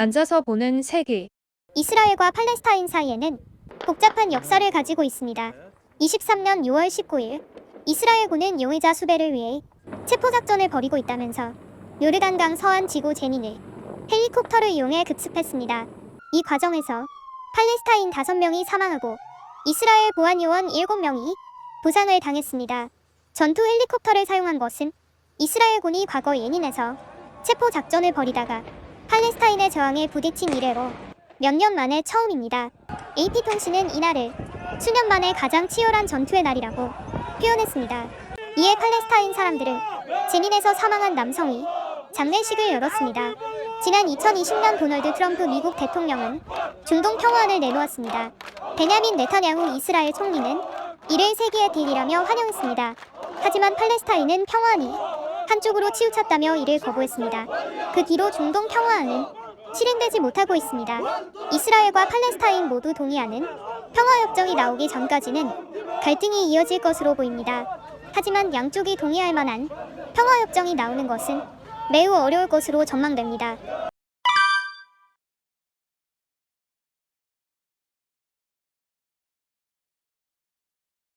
앉아서 보는 세계. 이스라엘과 팔레스타인 사이에는 복잡한 역사를 가지고 있습니다. 23년 6월 19일 이스라엘군은 용의자 수배를 위해 체포작전을 벌이고 있다면서 요르단강 서안 지구 제닌을 헬리콥터를 이용해 급습했습니다. 이 과정에서 팔레스타인 5명이 사망하고 이스라엘 보안요원 7명이 부상을 당했습니다. 전투 헬리콥터를 사용한 것은 이스라엘군이 과거 예닌에서 체포 작전을 벌이다가 팔레스타인의 저항에 부딪힌 이래로 몇 년 만에 처음입니다. AP통신은 이날을 수년 만에 가장 치열한 전투의 날이라고 표현했습니다. 이에 팔레스타인 사람들은 제닌에서 사망한 남성이 장례식을 열었습니다. 지난 2020년 도널드 트럼프 미국 대통령은 중동 평화안을 내놓았습니다. 베냐민 네타냐후 이스라엘 총리는 이를 세계의 딜이라며 환영했습니다. 하지만 팔레스타인은 평화안이 한쪽으로 치우쳤다며 이를 거부했습니다. 그 뒤로 중동 평화안은 실행되지 못하고 있습니다. 이스라엘과 팔레스타인 모두 동의하는 평화협정이 나오기 전까지는 갈등이 이어질 것으로 보입니다. 하지만 양쪽이 동의할 만한 평화협정이 나오는 것은 매우 어려울 것으로 전망됩니다.